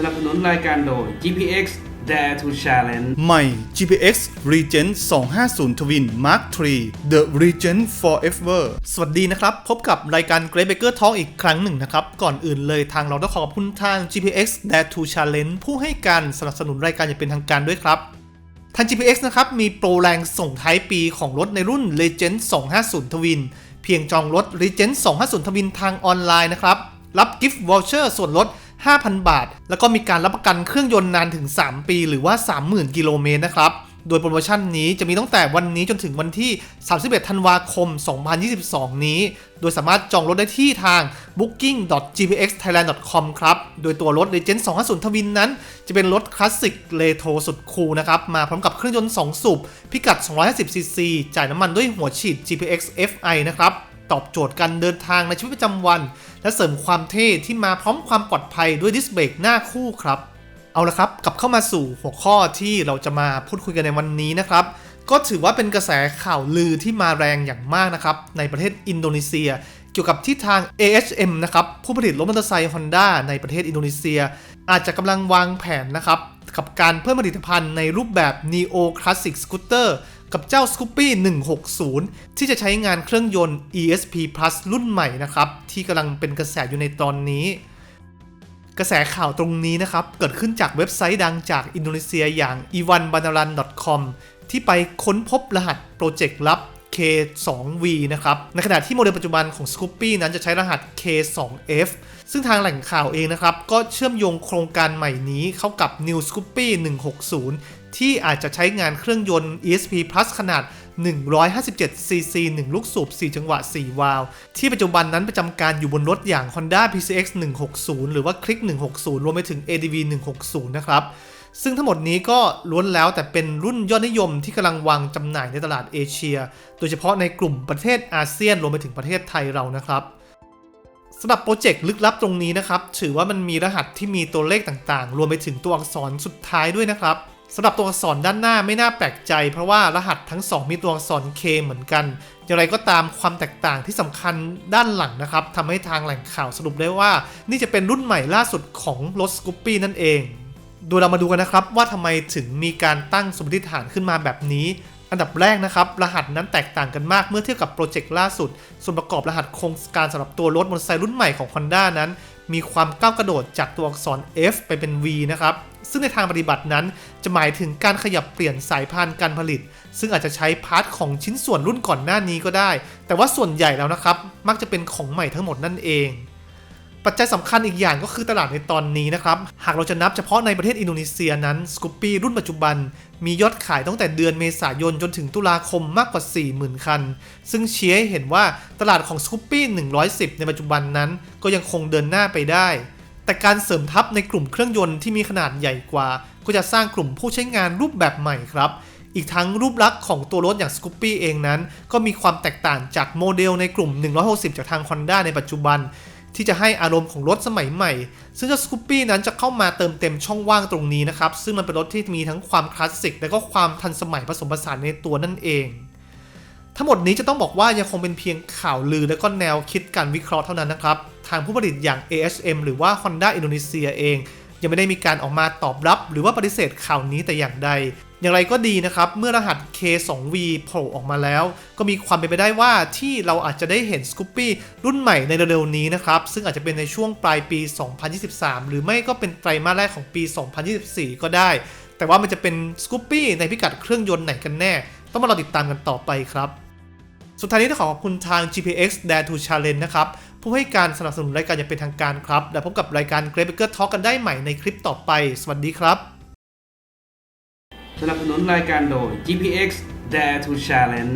สนับสนุนรายการโดย GPX Dare to Challenge ใหม่ GPX Regent 250 Twin Mark III The Regent Forever สวัสดีนะครับ พบกับรายการ Great Baker Talk อีกครั้งหนึ่งนะครับ ก่อนอื่นเลยทางเราต้องขอขอบคุณทาง GPX Dare to Challenge ผู้ให้การสนับสนุนรายการอย่างเป็นทางการด้วยครับทาง GPX นะครับ มีโปรแรงส่งท้ายปีของรถในรุ่น Legend 250 Twin เพียงจองรถ Legend 250 Twin ทางออนไลน์นะครับ รับกิฟต์วอลเชอร์ส่วนลด 5,000 บาท แล้วก็มีการรับประกันเครื่องยนต์นานถึง 3 ปี หรือว่า 30,000 กิโลเมตรนะครับ โดยโปรโมชั่นนี้จะมีตั้งแต่วันนี้จนถึงวันที่ 31 ธันวาคม 2022 นี้ โดยสามารถจองรถได้ที่ทาง booking.gpxthailand.com ครับ โดยตัวรถ Legend 250 Twin นั้น จะเป็นรถคลาสสิกเลโทรสุดคูลนะครับ มาพร้อมกับเครื่องยนต์ 2 สูบ พิกัด 250cc จ่ายน้ำมันด้วยหัวฉีด GPX FI นะครับ ตอบโจทย์การเดินทางในชีวิตประจำวัน และเสริมความเท่ที่มาพร้อมความปลอดภัยด้วยดิสเบรกหน้าคู่ครับ เอาละครับกลับเข้ามาสู่หัวข้อที่เราจะมาพูดคุยกันในวันนี้นะครับก็ถือว่าเป็นกระแสข่าวลือที่มาแรงอย่างมากนะครับ ในประเทศอินโดนีเซีย เกี่ยวกับที่ทาง AHM นะครับ ผู้ผลิตรถมอเตอร์ไซค์ Honda ในประเทศอินโดนีเซีย อาจจะกำลังวางแผนนะครับ กับการเพิ่มผลิตภัณฑ์ในรูปแบบ Neo Classic Scooter กับเจ้า Scoopy 160 ที่จะใช้งานเครื่องยนต์ ESP Plus รุ่นใหม่นะครับ ที่กำลังเป็นกระแสอยู่ในตอนนี้ กระแสข่าวตรงนี้นะครับ เกิดขึ้นจากเว็บไซต์ดังจากอินโดนีเซียอย่าง iwanbanaran.com ที่ไปค้นพบรหัสโปรเจกต์ลับ K2V นะครับ ในขณะที่โมเดลปัจจุบันของ Scoopy นั้นจะใช้รหัส K2F ซึ่งทางแหล่งข่าวเองนะครับ ก็เชื่อมโยงโครงการใหม่นี้เข้ากับ New Scoopy 160 ที่อาจจะใช้งานเครื่องยนต์ ESP Plus ขนาด 157cc 1 ลูกสูบ 4 จังหวะ 4 วาล์วที่ปัจจุบันนั้นประจำการอยู่บนรถอย่าง Honda PCX 160 หรือว่า Click 160 รวมไปถึง ADV 160 นะครับ ซึ่งทั้งหมดนี้ก็ล้วนแล้วแต่เป็นรุ่นยอดนิยมที่กำลังวางจำหน่ายในตลาดเอเชีย โดยเฉพาะในกลุ่มประเทศอาเซียนรวมไปถึงประเทศไทยเรานะครับสำหรับโปรเจกต์ลึกลับตรงนี้นะครับ ถือว่ามันมีรหัสที่มีตัวเลขต่างๆ รวมไปถึงตัวอักษรสุดท้ายด้วยนะครับสำหรับตัวอักษรด้านหน้าไม่น่าแปลกใจ เพราะว่ารหัสทั้ง 2 มีตัวอักษร K เหมือนกัน อย่างไรก็ตามความแตกต่างที่สำคัญด้านหลังนะครับทำให้ทางแหล่งข่าวสรุปได้ว่า นี่จะเป็นรุ่นใหม่ล่าสุดของรถสกูปปี้นั่นเอง โดยเรามาดูกันนะครับว่าทำไมถึงมีการตั้งสมมติฐานขึ้นมาแบบนี้ อันดับแรกนะครับ รหัสนั้นแตกต่างกันมากเมื่อเทียบกับโปรเจกต์ล่าสุด ส่วนประกอบรหัสโครงการสำหรับตัวรถมอเตอร์ไซค์รุ่นใหม่ของ Honda นั้น มีความก้าวกระโดดจากตัวอักษร F ไปเป็น V นะครับ ซึ่งในทางปฏิบัตินั้นจะหมายถึงการขยับเปลี่ยนสายพานการผลิต ซึ่งอาจจะใช้พาร์ทของชิ้นส่วนรุ่นก่อนหน้านี้ก็ได้ แต่ว่าส่วนใหญ่แล้วนะครับ มักจะเป็นของใหม่ทั้งหมดนั่นเอง ปัจจัยสำคัญอีกอย่างก็คือตลาดในตอนนี้นะครับ หากเราจะนับเฉพาะในประเทศอินโดนีเซียนั้น Scoopy รุ่นปัจจุบัน มียอดขายตั้งแต่เดือนเมษายนจนถึงตุลาคมมากกว่า 40,000 คัน ซึ่งเชี้ให้เห็นว่าตลาดของ Scoopy 110 ในปัจจุบันนั้น ก็ยังคงเดินหน้าไปได้ แต่การเสริมทัพในกลุ่มเครื่องยนต์ที่มีขนาดใหญ่กว่า ก็จะสร้างกลุ่มผู้ใช้งานรูปแบบใหม่ครับอีกทั้งรูปลักษณ์ของตัวรถอย่าง Scoopy เองนั้น ก็มีความแตกต่างจากโมเดลในกลุ่ม 160 จากทาง Honda ในปัจจุบัน ที่จะให้อารมณ์ของรถสมัยใหม่ ซึ่งเจ้า Scoopy นั้นจะเข้ามาเติมเต็มช่องว่างตรงนี้นะครับ ซึ่งมันเป็นรถที่มีทั้งความคลาสสิกและก็ความทันสมัยผสมผสานในตัวนั่นเอง ทั้งหมดนี้จะต้องบอกว่ายังคงเป็นเพียงข่าวลือและก็แนวคิดการวิเคราะห์เท่านั้นนะครับ ทางผู้ผลิตอย่าง AHM หรือว่า Honda อินโดนีเซียเอง ยังไม่ได้มีการออกมาตอบรับ หรือว่าปฏิเสธข่าวนี้แต่อย่างใด อย่างไรก็ดีนะครับ เมื่อรหัส K2V โผล่ออกมาแล้ว ก็มีความเป็นไปได้ว่าที่เราอาจจะได้เห็น Scoopy รุ่นใหม่ในเร็วๆนี้นะครับ ซึ่งอาจจะเป็นในช่วงปลายปี 2023 หรือไม่ก็เป็นไตรมาสแรกของปี 2024 ก็ได้ แต่ว่ามันจะเป็น Scoopy ในพิกัดเครื่องยนต์ไหนกันแน่ ต้องมารอติดตามกันต่อไปครับสุดท้ายนี้ต้องขอขอบคุณทาง GPX Dare to Challenge นะครับ ผู้ให้การสนับสนุนรายการอย่างเป็นทางการครับ และพบกับรายการ Great Baker Talk กันได้ใหม่ในคลิปต่อไป สวัสดีครับ สนับสนุนรายการโดย GPX Dare to Challenge